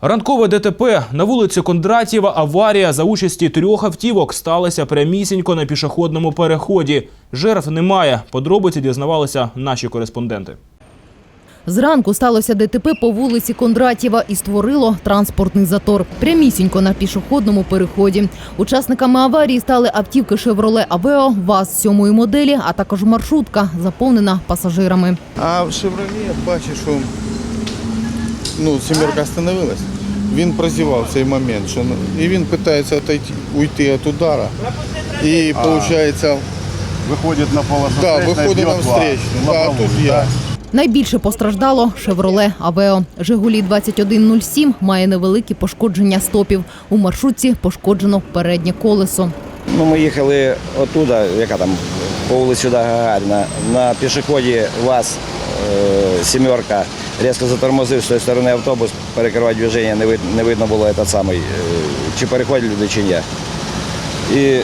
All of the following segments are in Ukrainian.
Ранкове ДТП на вулиці Кондратєва аварія за участі трьох автівок сталася прямісінько на пішохідному переході. Жертв немає. Подробиці дізнавалися наші кореспонденти. Зранку сталося ДТП по вулиці Кондратєва і створило транспортний затор прямісінько на пішохідному переході. Учасниками аварії стали автівки «Шевроле Авео», ВАЗ сьомої моделі, а також маршрутка, заповнена пасажирами. А в «Шевроле» бачиш, що ну, сімерка остановилась. Він прозівав цей момент, що ну, і він намагається отойти, уйти від удара. І виходить, Выходит на полосу да, виходить на вас. встречну. Да, а тут я. Найбільше постраждало «Шевроле Авео». «Жигулі» 2107 має невеликі пошкодження стопів. У маршрутці пошкоджено переднє колесо. Ну, ми їхали оттуда, яка там по вулиці Гагаріна, на пішоході ВАЗ е, сімерка різко затормозив з тої сторони автобус, перекривати движення не, вид, не видно було этот самий, е, чи переходять люди, чи ні. І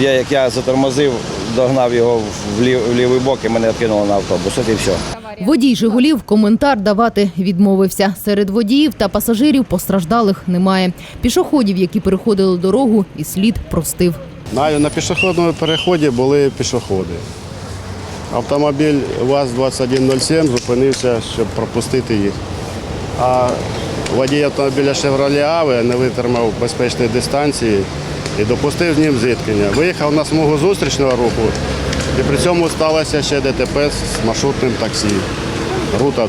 я, як я затормозив, догнав його в, лів, в лівий бок і мене відкинуло на автобус. От і все. Водій «Жигулів» коментар давати відмовився. Серед водіїв та пасажирів постраждалих немає. Пішоходів, які переходили дорогу, і слід простив. На, на пішохідному переході були пішоходи. Автомобіль ВАЗ-2107 зупинився, щоб пропустити їх. А водій автомобіля «Шевроле Аве» не витримав безпечної дистанції і допустив з ним зіткнення. Виїхав на смугу зустрічного руху і при цьому сталося ще ДТП з маршрутним таксі «Рута 20».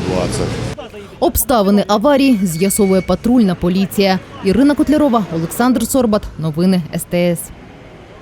Обставини аварії з'ясовує патрульна поліція. Ірина Котлярова, Олександр Сорбат. Новини СТС.